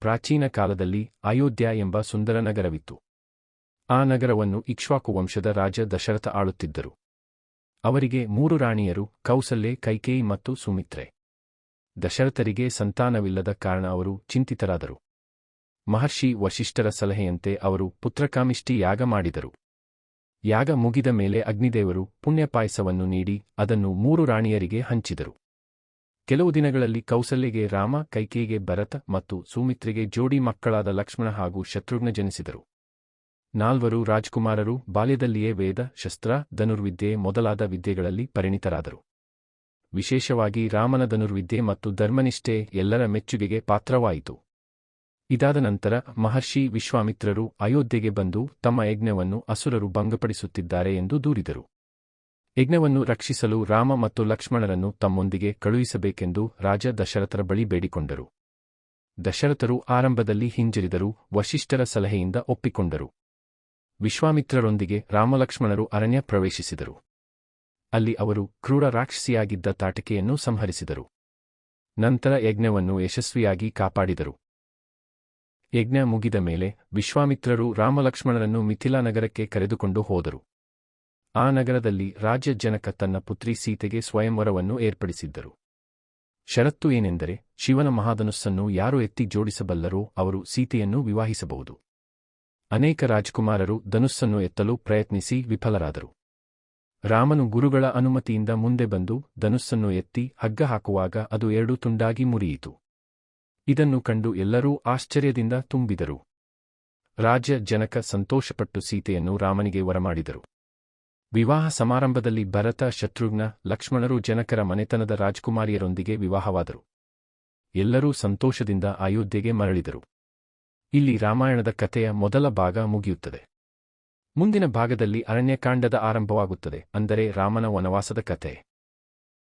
ಪ್ರಾಚೀನ ಕಾಲದಲ್ಲಿ ಅಯೋಧ್ಯ ಎಂಬ ಸುಂದರ ನಗರವಿತ್ತು. ಆ ನಗರವನ್ನು ಇಕ್ಷ್ವಾಕು ವಂಶದ ರಾಜ ದಶರಥ ಆಳುತ್ತಿದ್ದರು. ಅವರಿಗೆ ಮೂರು ರಾಣಿಯರು, ಕೌಸಲ್ಯೆ, ಕೈಕೇಯಿ ಮತ್ತು ಸುಮಿತ್ರೆ. ದಶರಥರಿಗೆ ಸಂತಾನವಿಲ್ಲದ ಕಾರಣ ಅವರು ಚಿಂತಿತರಾದರು. ಮಹರ್ಷಿ ವಶಿಷ್ಠರ ಸಲಹೆಯಂತೆ ಅವರು ಪುತ್ರಕಾಮಿಷ್ಟಿ ಯಾಗ ಮಾಡಿದರು. ಯಾಗ ಮುಗಿದ ಮೇಲೆ ಅಗ್ನಿದೇವರು ಪುಣ್ಯಪಾಯಸವನ್ನು ನೀಡಿ ಅದನ್ನು ಮೂರು ರಾಣಿಯರಿಗೆ ಹಂಚಿದರು. ಕೆಲವು ದಿನಗಳಲ್ಲಿ ಕೌಸಲ್ಯಗೆ ರಾಮ, ಕೈಕೇಯಿಗೆ ಭರತ ಮತ್ತು ಸುಮಿತ್ರಿಗೆ ಜೋಡಿ ಮಕ್ಕಳಾದ ಲಕ್ಷ್ಮಣ ಹಾಗೂ ಶತ್ರುಘ್ನ ಜನಿಸಿದರು. ನಾಲ್ವರು ರಾಜ್ಕುಮಾರರು ಬಾಲ್ಯದಲ್ಲಿಯೇ ವೇದ, ಶಸ್ತ್ರ, ಧನುರ್ವಿದ್ಯೆ ಮೊದಲಾದ ವಿದ್ಯೆಗಳಲ್ಲಿ ಪರಿಣಿತರಾದರು. ವಿಶೇಷವಾಗಿ ರಾಮನ ಧನುರ್ವಿದ್ಯೆ ಮತ್ತು ಧರ್ಮನಿಷ್ಠೆ ಎಲ್ಲರ ಮೆಚ್ಚುಗೆಗೆ ಪಾತ್ರವಾಯಿತು. ಇದಾದ ನಂತರ ಮಹರ್ಷಿ ವಿಶ್ವಾಮಿತ್ರರು ಅಯೋಧ್ಯೆಗೆ ಬಂದು ತಮ್ಮ ಯಜ್ಞವನ್ನು ಅಸುರರು ಭಂಗಪಡಿಸುತ್ತಿದ್ದಾರೆ ಎಂದು ದೂರಿದರು. ಯಜ್ಞವನ್ನು ರಕ್ಷಿಸಲು ರಾಮ ಮತ್ತು ಲಕ್ಷ್ಮಣರನ್ನು ತಮ್ಮೊಂದಿಗೆ ಕಳುಹಿಸಬೇಕೆಂದು ರಾಜ ದಶರಥರ ಬಳಿ ಬೇಡಿಕೊಂಡರು. ದಶರಥರು ಆರಂಭದಲ್ಲಿ ಹಿಂಜರಿದರೂ, ವಶಿಷ್ಠರ ಸಲಹೆಯಿಂದ ಒಪ್ಪಿಕೊಂಡರು. ವಿಶ್ವಾಮಿತ್ರರೊಂದಿಗೆ ರಾಮಲಕ್ಷ್ಮಣರು ಅರಣ್ಯ ಪ್ರವೇಶಿಸಿದರು. ಅಲ್ಲಿ ಅವರು ಕ್ರೂರ ರಾಕ್ಷಸಿಯಾಗಿದ್ದ ತಾಟಕೆಯನ್ನು ಸಂಹರಿಸಿದರು. ನಂತರ ಯಜ್ಞವನ್ನು ಯಶಸ್ವಿಯಾಗಿ ಕಾಪಾಡಿದರು. ಯಜ್ಞ ಮುಗಿದ ಮೇಲೆ ವಿಶ್ವಾಮಿತ್ರರು ರಾಮಲಕ್ಷ್ಮಣರನ್ನು ಮಿಥಿಲಾ ನಗರಕ್ಕೆ ಕರೆದುಕೊಂಡು ಹೋದರು. ಆ ನಗರದಲ್ಲಿ ರಾಜ್ಯ ಜನಕ ತನ್ನ ಪುತ್ರಿ ಸೀತೆಗೆ ಸ್ವಯಂವರವನ್ನು ಏರ್ಪಡಿಸಿದ್ದರು. ಷರತ್ತು ಏನೆಂದರೆ, ಶಿವನ ಮಹಾಧನುಸ್ಸನ್ನು ಯಾರು ಎತ್ತಿ ಜೋಡಿಸಬಲ್ಲರೋ ಅವರು ಸೀತೆಯನ್ನು ವಿವಾಹಿಸಬಹುದು. ಅನೇಕ ರಾಜಕುಮಾರರು ಧನುಸ್ಸನ್ನು ಎತ್ತಲು ಪ್ರಯತ್ನಿಸಿ ವಿಫಲರಾದರು. ರಾಮನು ಗುರುಗಳ ಅನುಮತಿಯಿಂದ ಮುಂದೆ ಬಂದು ಧನುಸ್ಸನ್ನು ಎತ್ತಿ ಹಗ್ಗ ಹಾಕುವಾಗ ಅದು ಎರಡು ತುಂಡಾಗಿ ಮುರಿಯಿತು. ಇದನ್ನು ಕಂಡು ಎಲ್ಲರೂ ಆಶ್ಚರ್ಯದಿಂದ ತುಂಬಿದರು. ರಾಜ್ಯ ಜನಕ ಸಂತೋಷಪಟ್ಟು ಸೀತೆಯನ್ನು ರಾಮನಿಗೆ ವರಮಾಡಿದರು. ವಿವಾಹ ಸಮಾರಂಭದಲ್ಲಿ ಭರತ, ಶತ್ರುಘ್ನ, ಲಕ್ಷ್ಮಣರು ಜನಕರ ಮನೆತನದ ರಾಜಕುಮಾರಿಯರೊಂದಿಗೆ ವಿವಾಹವಾದರು. ಎಲ್ಲರೂ ಸಂತೋಷದಿಂದ ಅಯೋಧ್ಯೆಗೆ ಮರಳಿದರು. ಇಲ್ಲಿ ರಾಮಾಯಣದ ಕಥೆಯ ಮೊದಲ ಭಾಗ ಮುಗಿಯುತ್ತದೆ. ಮುಂದಿನ ಭಾಗದಲ್ಲಿ ಅರಣ್ಯಕಾಂಡದ ಆರಂಭವಾಗುತ್ತದೆ, ಅಂದರೆ ರಾಮನ ವನವಾಸದ ಕಥೆ.